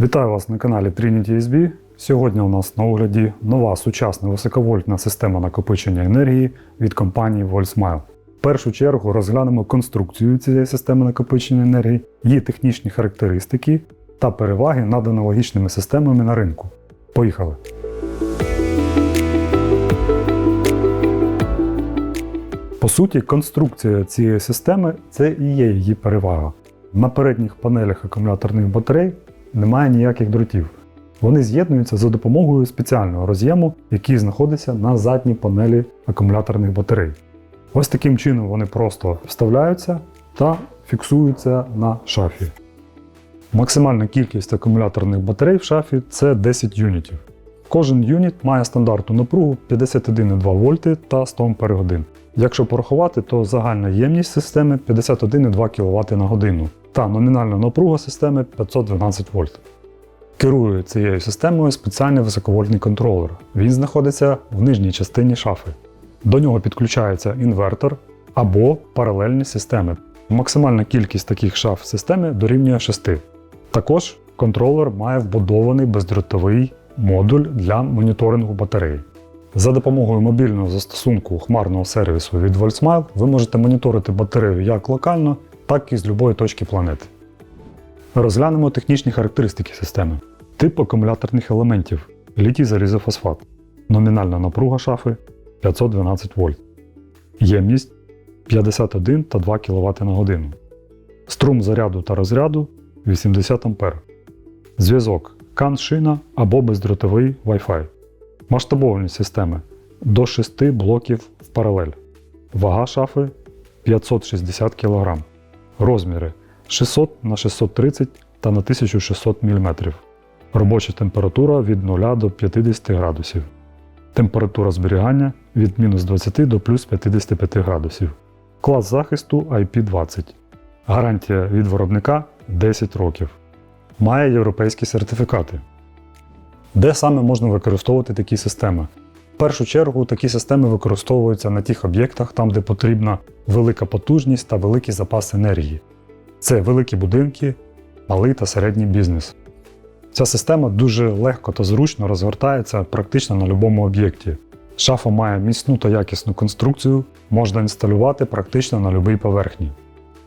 Вітаю вас на каналі Trinity SB. Сьогодні у нас на огляді нова сучасна високовольтна система накопичення енергії від компанії Volsmile. В першу чергу розглянемо конструкцію цієї системи накопичення енергії, її технічні характеристики та переваги над аналогічними системами на ринку. Поїхали! По суті, конструкція цієї системи це і є її перевага. На передніх панелях акумуляторних батарей немає ніяких дротів. Вони з'єднуються за допомогою спеціального роз'єму, який знаходиться на задній панелі акумуляторних батарей. Ось таким чином вони просто вставляються та фіксуються на шафі. Максимальна кількість акумуляторних батарей в шафі це 10 юнітів. Кожен юніт має стандартну напругу 51,2 вольти та 100 Ах. Якщо порахувати, то загальна ємність системи 51,2 кВт на годину та номінальна напруга системи 512 вольт. Керує цією системою спеціальний високовольтний контролер. Він знаходиться в нижній частині шафи. До нього підключається інвертор або паралельні системи. Максимальна кількість таких шаф в системі дорівнює 6. Також контролер має вбудований бездротовий модуль для моніторингу батареї. За допомогою мобільного застосунку хмарного сервісу від Voltsmile ви можете моніторити батарею як локально, так і з будь-якої точки планети. Розглянемо технічні характеристики системи. Тип акумуляторних елементів літій залізофосфат. Номінальна напруга шафи 512 вольт. Ємність 51 та 2 кВт на годину. Струм заряду та розряду 80 А. Зв'язок CAN-шина або бездротовий Wi-Fi. Масштабованість системи до 6 блоків в паралель. Вага шафи 560 кг. Розміри 600 на 630 та на 1600 мм. Робоча температура від 0 до 50 градусів. Температура зберігання від мінус 20 до плюс 55 градусів. Клас захисту IP20. Гарантія від виробника 10 років. Має європейські сертифікати. Де саме можна використовувати такі системи? В першу чергу такі системи використовуються на тих об'єктах, там, де потрібна велика потужність та великий запас енергії. Це великі будинки, малий та середній бізнес. Ця система дуже легко та зручно розгортається практично на будь-якому об'єкті. Шафа має міцну та якісну конструкцію, можна інсталювати практично на будь-якій поверхні.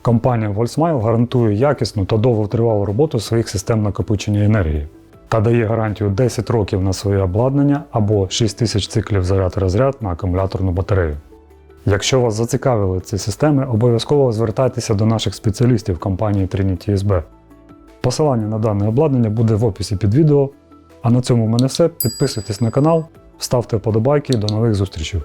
Компанія Volsmile гарантує якісну та довготривалу роботу своїх систем накопичення енергії та дає гарантію 10 років на своє обладнання або 6000 циклів заряд-розряд на акумуляторну батарею. Якщо вас зацікавили ці системи, обов'язково звертайтеся до наших спеціалістів компанії Trinity SB. Посилання на дане обладнання буде в описі під відео. А на цьому в мене все. Підписуйтесь на канал, ставте вподобайки, до нових зустрічей.